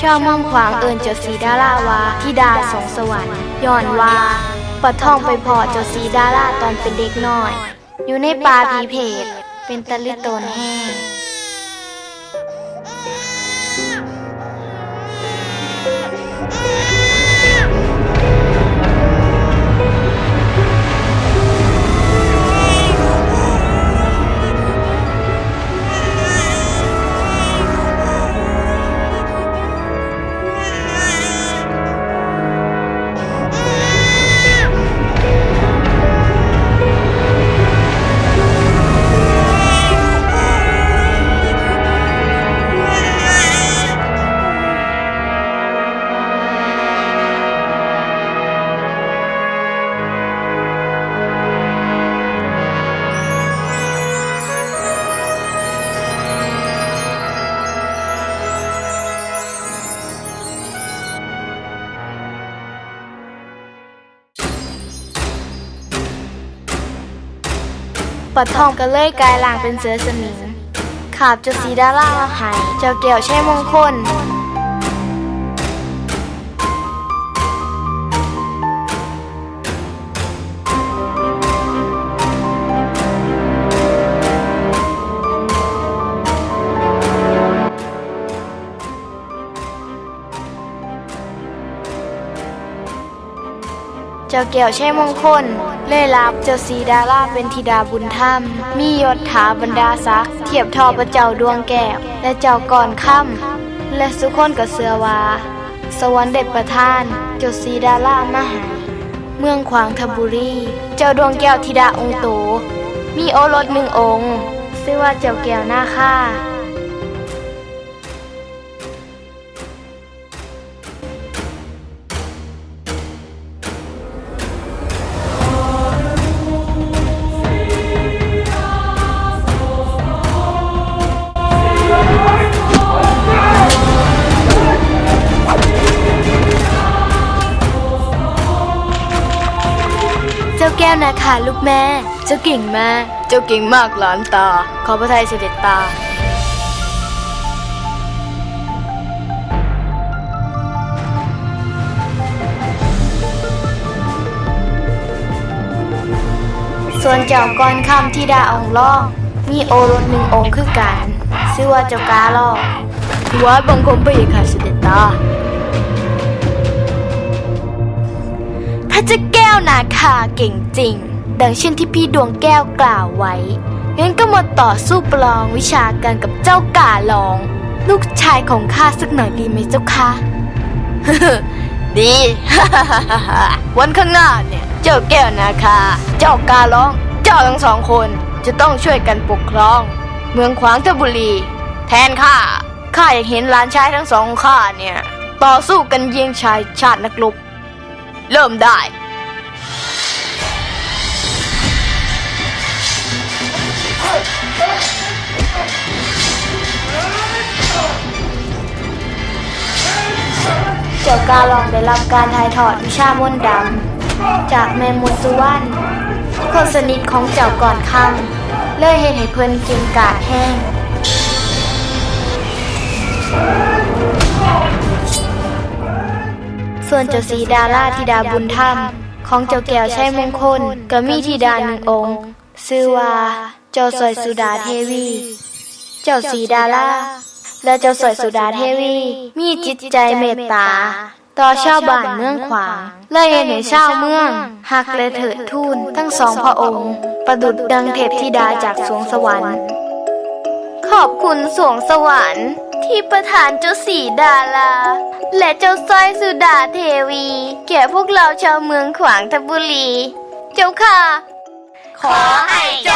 ชาวเมืองขวางเอิญเจ้าสีดาราวาที่ดาสองสวรรค์ย้อนว่าปะท่องไปพอเจ้าสีดาราตอนเป็นเด็กน้อย อยู่ในป่าผีเพศเป็นตะลิโตนแห้ง ปัดทองก็เลยกลายร่างเป็นเสือสมิงขาบจะสีดารามาหายเจ้าแก้วใช่มงคล จ้าแก้วใช่มงคลเลยรับเจ้าสีดาราเป็นธิดาบุญธรรม มียศถาบรรดาศักดิ์เทียบทอพระเจ้าดวงแก้ว และเจ้าก่อนค่ำและสุคนก็เสือวา สวรรค์เด็ดประทาน เจ้าสีดารามาหาเมืองขวางทบุรี เจ้าดวงแก้วธิดาองค์โต มีโอรสหนึ่งองค์ ชื่อว่าเจ้าแก้วหน้าค่า นาคาลูกแม่ เจ้าเก่งมากเจ้าเก่งมากหลานตา ขอพระทัยเสด็จตา ส่วนเจ้าก้อนคำที่ดาองค์ล่องมีโอรสหนึ่งองค์คือกันชื่อว่าเจ้ากาลอกวัดบังคมพระเอกค่ะเสด็จตาถ้าเจะแก้ วนาคาเก่งจริง ดังเช่นที่พี่ดวงแก้วกล่าวไว้ งั้นก็มาต่อสู้ประลองวิชากันกับเจ้ากาลอง ลูกชายของข้าสักหน่อยดีไหมเจ้าคะดี วันข้างหน้าเนี่ย เจ้าแก้วนาคา เจ้ากาลอง เจ้าทั้งสองคนจะต้องช่วยกันปกครอง เมืองขวางทบุรี แทนข้า ข้าอยากเห็นหลานชายทั้งสองของข้าเนี่ย ต่อสู้กันเยี่ยงชายชาตินักรบเริ่มได้ เจ้ากาลองได้รับการถ่ายทอดวิชามนต์ดำ จากแม่มดสุวรรณคนสนิทของเจ้าก่อนคำเลยเห็นให้เพิ่นกินกาดแห้ง ส่วนเจ้าสีดาราธิดาบุญธรรม ของเจ้าแก้วใชัยมงคลก็มีธิดาหนึ่งองค์ ชื่อว่า เจ้าสอยสุดาเทวี เจ้าสีดาราและเจ้าสอยสุดาเทวี มีจิตใจเมตตา ต่อชาวบ้านเมืองขวางเลยเห็นให้ชาวเมืองหักและเถิดทูนทั้งสองพระองค์ ประดุดดังเทพธิดาจากสวงสวรรค์ ขอบคุณสวงสวรรค์ที่ประทานเจ้าสีดาราและเจ้าสร้อยสุดาเทวี แก่พวกเราชาวเมืองขวางทบุรี เจ้าค่ะ ขอให้เจ้า